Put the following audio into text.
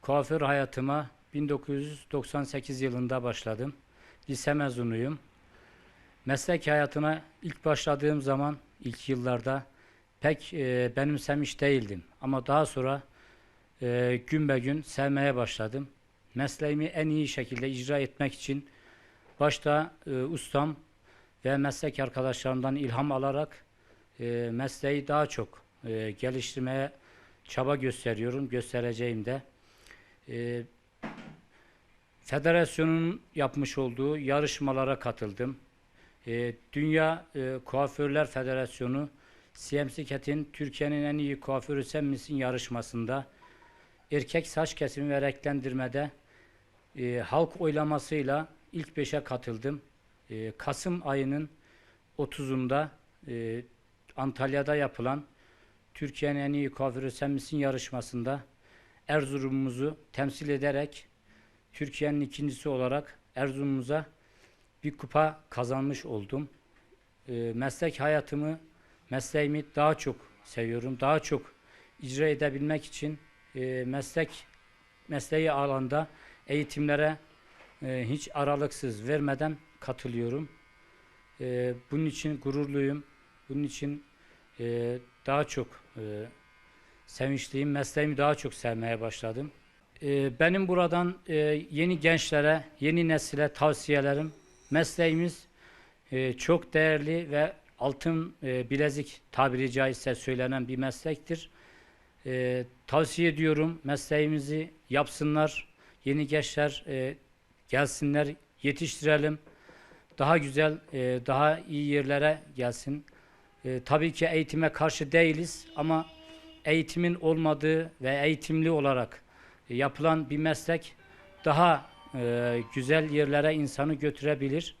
Kuaför hayatıma 1998 yılında başladım. Lise mezunuyum. Meslek hayatına ilk başladığım zaman, ilk yıllarda pek e, benimsemiş değildim. Ama daha sonra e, gün be gün sevmeye başladım. Mesleğimi en iyi şekilde icra etmek için başta e, ustam ve meslek arkadaşlarımdan ilham alarak e, mesleği daha çok e, geliştirmeye çaba gösteriyorum, göstereceğim de. E, federasyonun yapmış olduğu yarışmalara katıldım. E, Dünya e, Kuaförler Federasyonu CMC Cat'in Türkiye'nin en iyi kuaförü sen misin yarışmasında erkek saç kesimi ve renklendirmede e, halk oylamasıyla ilk beşe katıldım. E, Kasım ayının 30'unda e, Antalya'da yapılan Türkiye'nin en iyi kuaförü sen misin yarışmasında Erzurum'umuzu temsil ederek Türkiye'nin ikincisi olarak Erzurum'umuza bir kupa kazanmış oldum. E, meslek hayatımı, mesleğimi daha çok seviyorum. Daha çok icra edebilmek için e, meslek mesleği alanda eğitimlere e, hiç aralıksız vermeden katılıyorum. E, bunun için gururluyum. Bunun için e, daha çok e, sevinçliyim. Mesleğimi daha çok sevmeye başladım. E, benim buradan e, yeni gençlere, yeni nesile tavsiyelerim. Mesleğimiz e, çok değerli ve altın e, bilezik tabiri caizse söylenen bir meslektir. Tavsiye ediyorum mesleğimizi yapsınlar. Yeni gençler gelsinler, yetiştirelim. Daha güzel, daha iyi yerlere gelsin. Tabii ki eğitime karşı değiliz ama eğitimin olmadığı ve eğitimli olarak yapılan bir meslek daha e, güzel yerlere insanı götürebilir.